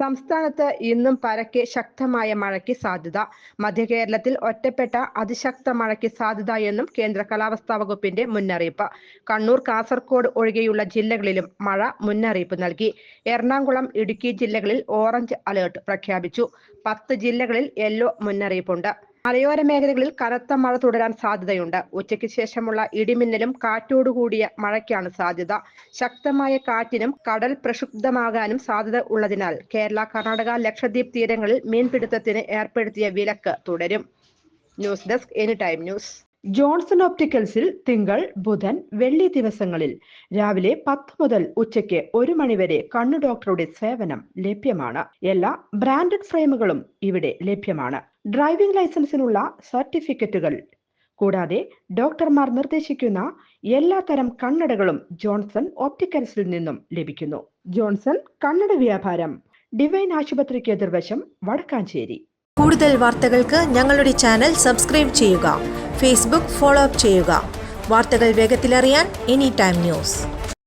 സംസ്ഥാനത്ത് ഇന്നും പരക്കെ ശക്തമായ മഴയ്ക്ക് സാധ്യത. മധ്യകേരളത്തിൽ ഒറ്റപ്പെട്ട അതിശക്ത മഴയ്ക്ക് സാധ്യത എന്നും കേന്ദ്ര കാലാവസ്ഥാ വകുപ്പിന്റെ മുന്നറിയിപ്പ്. കണ്ണൂർ കാസർഗോഡ് ഒഴികെയുള്ള ജില്ലകളിലും മഴ മുന്നറിയിപ്പ് നൽകി. എറണാകുളം ഇടുക്കി ജില്ലകളിൽ ഓറഞ്ച് അലേർട്ട് പ്രഖ്യാപിച്ചു. പത്ത് ജില്ലകളിൽ യെല്ലോ മുന്നറിയിപ്പുണ്ട്. മലയോര മേഖലകളിൽ കനത്ത മഴ തുടരാൻ സാധ്യതയുണ്ട്. ഉച്ചയ്ക്ക് ശേഷമുള്ള ഇടിമിന്നലും കാറ്റോടുകൂടിയ മഴയ്ക്കാണ് സാധ്യത. ശക്തമായ കാറ്റിനും കടൽ പ്രക്ഷുബ്ധമാകാനും സാധ്യത ഉള്ളതിനാൽ കേരള കർണാടക ലക്ഷദ്വീപ് തീരങ്ങളിൽ മീൻപിടുത്തത്തിന് ഏർപ്പെടുത്തിയ വിലക്ക് തുടരും. News desk any time news. Johnson ഓപ്റ്റിക്കൽസിൽ തിങ്കൾ ബുധൻ വെള്ളി ദിവസങ്ങളിൽ രാവിലെ പത്ത് മുതൽ ഉച്ചയ്ക്ക് ഒരു മണിവരെ കണ്ണു ഡോക്ടറുടെ സേവനം ലഭ്യമാണ്. എല്ലാ ബ്രാൻഡഡ് ഫ്രെയിമുകളും ഇവിടെ ലഭ്യമാണ്. ഡ്രൈവിംഗ് ലൈസൻസിനുള്ള സർട്ടിഫിക്കറ്റുകൾ. കൂടാതെ ഡോക്ടർമാർ നിർദ്ദേശിക്കുന്ന എല്ലാ തരം കണ്ണടകളും ജോൺസൺ ഓപ്റ്റിക്കൽസിൽ നിന്നും ലഭിക്കുന്നു. ജോൺസൺ കണ്ണട വ്യാപാരം. ഡിവൈൻ ആശുപത്രിക്ക് എതിർവശം വടക്കാഞ്ചേരി. കൂടുതൽ വാർത്തകൾക്ക് ഞങ്ങളുടെ ചാനൽ സബ്സ്ക്രൈബ് ചെയ്യുക. ഫേസ്ബുക്ക് ഫോളോ അപ്പ് ചെയ്യുക. വാർത്തകൾ വേഗത്തിലറിയാൻ എനി ടൈം ന്യൂസ്.